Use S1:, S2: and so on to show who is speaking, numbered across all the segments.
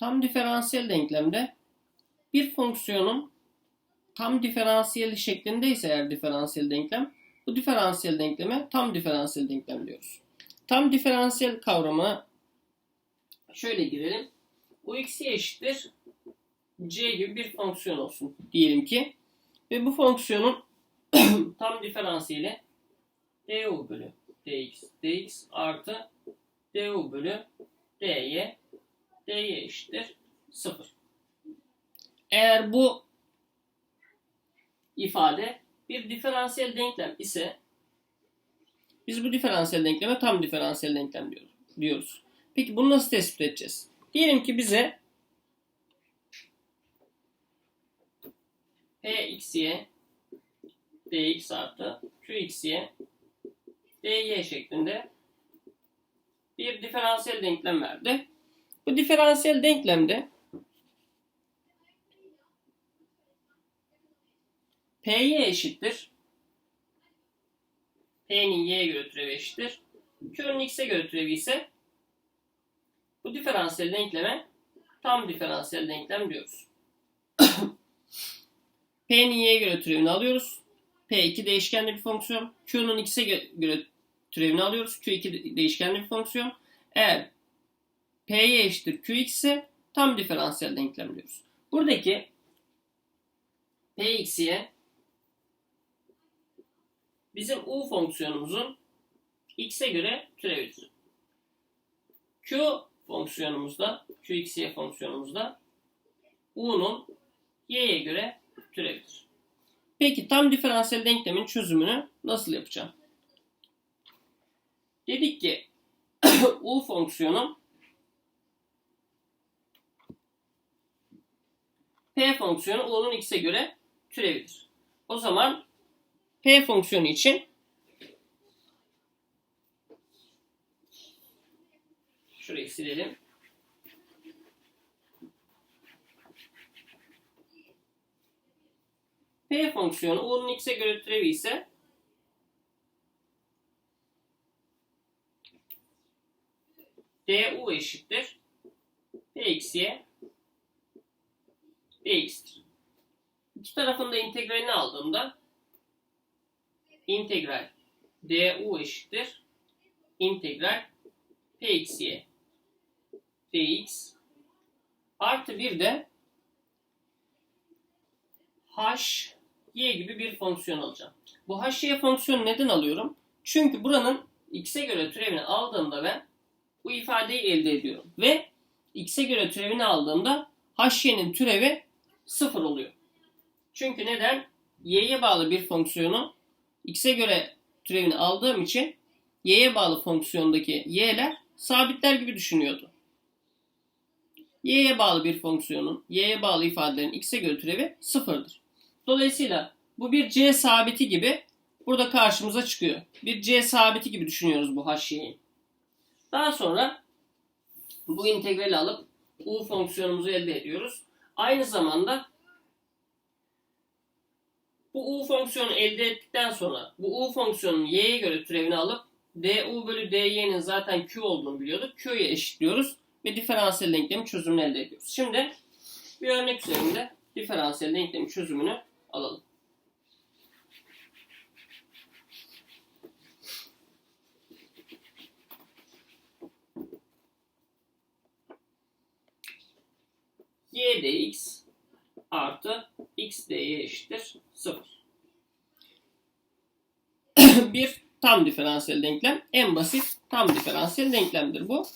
S1: Tam diferansiyel denklemde bir fonksiyonun tam diferansiyeli şeklindeyse eğer diferansiyel denklem bu diferansiyel denkleme tam diferansiyel denklem diyoruz. Tam diferansiyel kavramı şöyle girelim. Bu x'ye eşittir c gibi bir fonksiyon olsun diyelim ki ve bu fonksiyonun tam diferansiyeli du bölü dx dx artı du bölü dy dy eşittir 0. Eğer bu ifade bir diferansiyel denklem ise biz bu diferansiyel denkleme tam diferansiyel denklem diyoruz. Peki bunu nasıl tespit edeceğiz? Diyelim ki bize pxy dx artı qxy dy şeklinde bir diferansiyel denklem verdi. Bu diferansiyel denklemde P'ye eşittir. P'nin y'ye göre türevi eşittir. Q'nun x'e göre türevi ise bu diferansiyel denkleme tam diferansiyel denklem diyoruz. P'nin y'ye göre türevini alıyoruz. P2 değişkenli bir fonksiyon. Q'nun x'e göre türevini alıyoruz. Q2 değişkenli bir fonksiyon. Eğer P'ye eşittir Qx ise tam diferansiyel denklem diyoruz. Buradaki Px'ye bizim u fonksiyonumuzun x'e göre türevidir. Q fonksiyonumuzda, qxy fonksiyonumuzda u'nun y'ye göre türevidir. Peki tam diferansiyel denklemin çözümünü nasıl yapacağım? Dedik ki u fonksiyonu p fonksiyonu u'nun x'e göre türevidir. O zaman p fonksiyonu için şurayı silelim. P fonksiyonu u'nun x'e göre türevi ise du eşittir px'ye dx'tir. İki tarafında integralini aldığımda integral du eşittir integral px'ye dx artı bir de h y gibi bir fonksiyon alacağım. Bu h y fonksiyonu neden alıyorum? Çünkü buranın x'e göre türevini aldığımda ben bu ifadeyi elde ediyorum. Ve x'e göre türevini aldığımda hy'nin türevi sıfır oluyor. Çünkü neden? y'ye bağlı bir fonksiyonu x'e göre türevini aldığım için y'ye bağlı fonksiyondaki y'ler sabitler gibi düşünüyordu. y'ye bağlı bir fonksiyonun, y'ye bağlı ifadelerin x'e göre türevi sıfırdır. Dolayısıyla bu bir c sabiti gibi burada karşımıza çıkıyor. Bir c sabiti gibi düşünüyoruz bu h'yi. Daha sonra bu integrali alıp u fonksiyonumuzu elde ediyoruz. Aynı zamanda bu u fonksiyonu elde ettikten sonra bu u fonksiyonun y'ye göre türevini alıp du bölü dy'nin zaten q olduğunu biliyorduk. q'ye eşitliyoruz ve diferansiyel denklemin çözümünü elde ediyoruz. Şimdi bir örnek üzerinde diferansiyel denklemin çözümünü alalım. Y dx artı x dy eşittir 0. bir tam diferansiyel denklem. En basit tam diferansiyel denklemdir bu.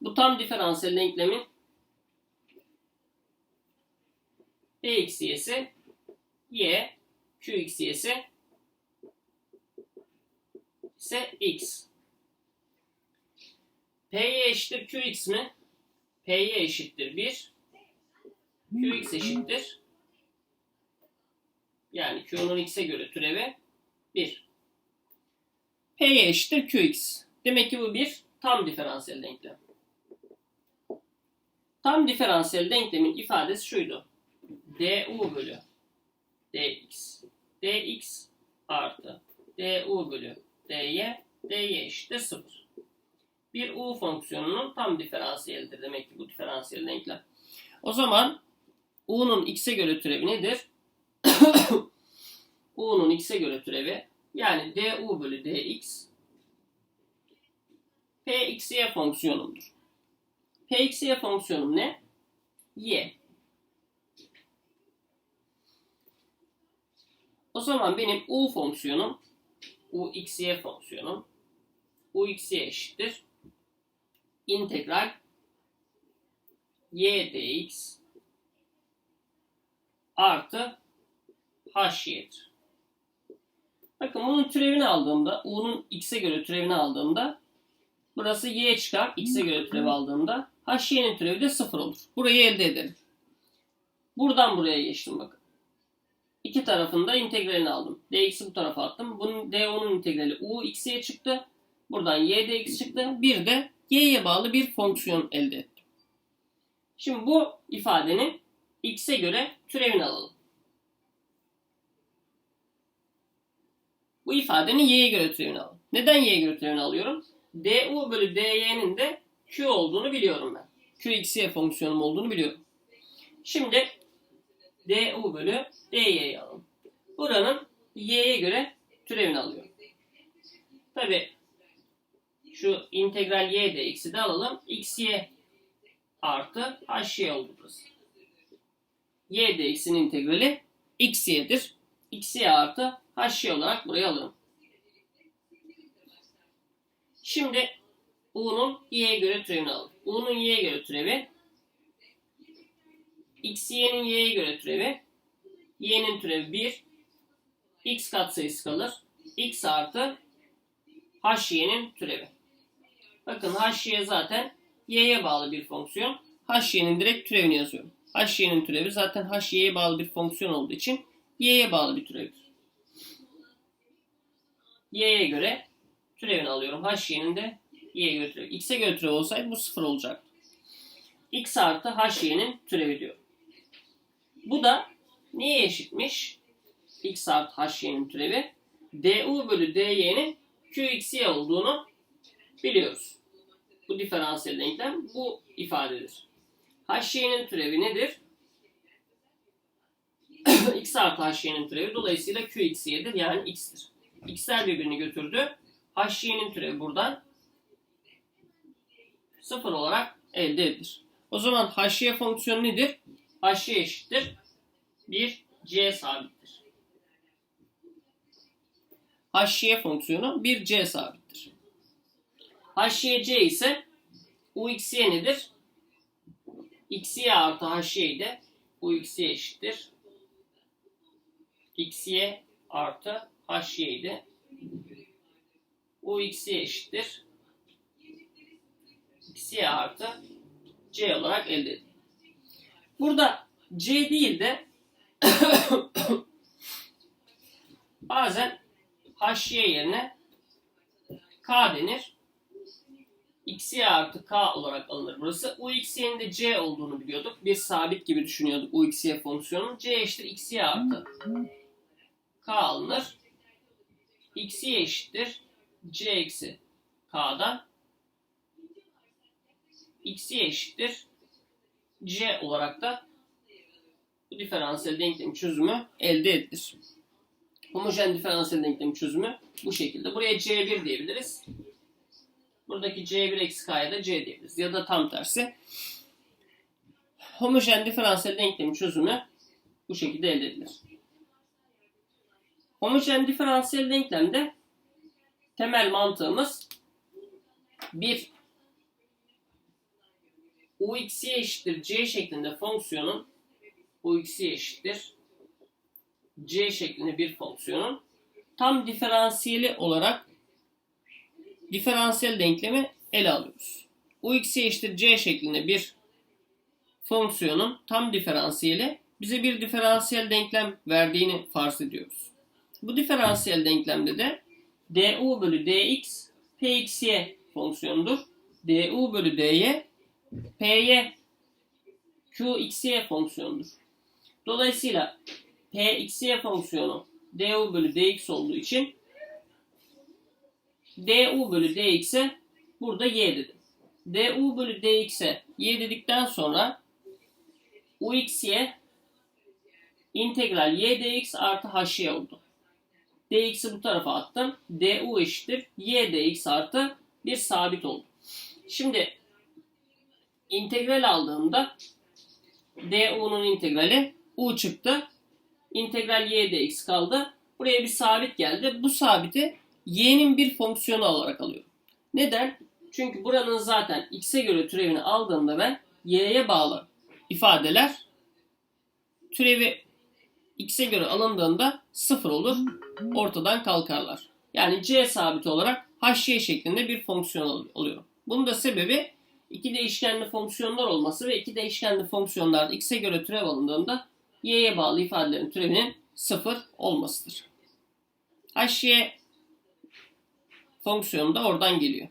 S1: Bu tam diferansiyel denklemin px y'si y, qx y'si ise x. P'ye eşittir qx mi? P'ye eşittir 1. Qx eşittir. Yani Q'nun x'e göre türevi 1. P'ye eşittir Qx. Demek ki bu bir tam diferansiyel denklem. Tam diferansiyel denklemin ifadesi şuydu. du bölü dx. dx artı du bölü dy dy eşittir 0. bir u fonksiyonunun tam diferansiyelidir demek ki bu diferansiyel denklem. O zaman u'nun x'e göre türevi nedir? u'nun x'e göre türevi yani du bölü dx pxy fonksiyonumdur. pxy fonksiyonum ne? y. O zaman benim u fonksiyonum u xy fonksiyonum u xy eşittir integral y dx artı h y'dir. Bakın bunun türevini aldığımda, u'nun x'e göre türevini aldığımda burası y çıkar, x'e göre türevi aldığımda h y'nin türevi de 0 olur. Burayı elde edelim. Buradan buraya geçtim bakın. İki tarafında integralini aldım. dx'i bu tarafa attım. Bunun du'nun integrali u x'ye çıktı. Buradan y dx çıktı. Bir de y'ye bağlı bir fonksiyon elde ettim. Şimdi bu ifadenin x'e göre türevini alalım. Bu ifadenin y'ye göre türevini alalım. Neden y'ye göre türevini alıyorum? du bölü dy'nin de q olduğunu biliyorum ben. q xy fonksiyonum olduğunu biliyorum. Şimdi du bölü dy'yi alalım. Buranın y'ye göre türevini alıyorum. Tabi şu integral y dx'i de alalım. xy artı hy oldu burası. y dx'in integrali xy'dir. xy artı hy olarak buraya alıyorum. Şimdi u'nun y'ye göre türevini alalım. u'nun y'ye göre türevi x y'nin y'ye göre türevi y'nin türevi 1 x katsayısı kalır. x artı h y'nin türevi. Bakın h y zaten y'ye bağlı bir fonksiyon. h y'nin direkt türevini yazıyorum. h y'nin türevi zaten h y'ye bağlı bir fonksiyon olduğu için y'ye bağlı bir türevdir. y'ye göre türevini alıyorum. h y'nin de y'ye göre türevi. x'e göre türevi olsaydı bu sıfır olacak. x artı h y'nin türevi diyor. Bu da neye eşitmiş? x artı h y'nin türevi. du bölü dy'nin qxy olduğunu biliyoruz. Bu diferansiyel denklem bu ifadedir. h y'nin türevi nedir? x artı h y'nin türevi. Dolayısıyla qxy'dir yani x'tir. x'ler birbirini götürdü. h y'nin türevi buradan sıfır olarak elde edilir. O zaman h y fonksiyonu nedir? h y eşittir. Bir c sabittir. h y fonksiyonu bir c sabittir. H y c ise u x y nedir? x y artı h y de u x y eşittir. x y artı h y de u x y eşittir. x y artı c olarak elde edilir. Burada c değil de bazen hy yerine k denir. Xy artı k olarak alınır burası. uxy'nin de c olduğunu biliyorduk. Bir sabit gibi düşünüyorduk uxy fonksiyonun. c eşittir xy artı k alınır. xy eşittir c eksi k'dan xy eşittir c olarak da bu diferansiyel denklem çözümü elde edilir. Homojen diferansiyel denklem çözümü bu şekilde. Buraya C1 diyebiliriz. Buradaki C1 eksi K'ya da C diyebiliriz. Ya da tam tersi. Homojen diferansiyel denklem çözümü bu şekilde elde edilir. Homojen diferansiyel denklemde temel mantığımız bir uxy eşittir c şeklinde fonksiyonun uxy eşittir c şeklinde bir fonksiyonun tam diferansiyeli olarak diferansiyel denklemi ele alıyoruz. uxy eşittir c şeklinde bir fonksiyonun tam diferansiyeli bize bir diferansiyel denklem verdiğini farz ediyoruz. Bu diferansiyel denklemde de du bölü dx pxy fonksiyonudur. du bölü dy py qxy fonksiyonudur. Dolayısıyla pxy fonksiyonu du bölü dx olduğu için du bölü dx'e burada y dedim. du bölü dx'e y dedikten sonra ux'ye integral y dx artı hy oldu. dx'i bu tarafa attım. du eşittir y dx artı bir sabit oldu. Şimdi integral aldığımda du'nun integrali u çıktı. İntegral y dx kaldı. Buraya bir sabit geldi. Bu sabiti y'nin bir fonksiyonu olarak alıyorum. Neden? Çünkü buranın zaten x'e göre türevini aldığımda ben y'ye bağlı ifadeler türevi x'e göre alındığında sıfır olur. Ortadan kalkarlar. Yani c sabiti olarak hy şeklinde bir fonksiyon al- alıyorum. Bunun da sebebi iki değişkenli fonksiyonlar olması ve iki değişkenli fonksiyonlarda x'e göre türev alındığında y'ye bağlı ifadelerin türevinin sıfır olmasıdır. hy fonksiyonu da oradan geliyor.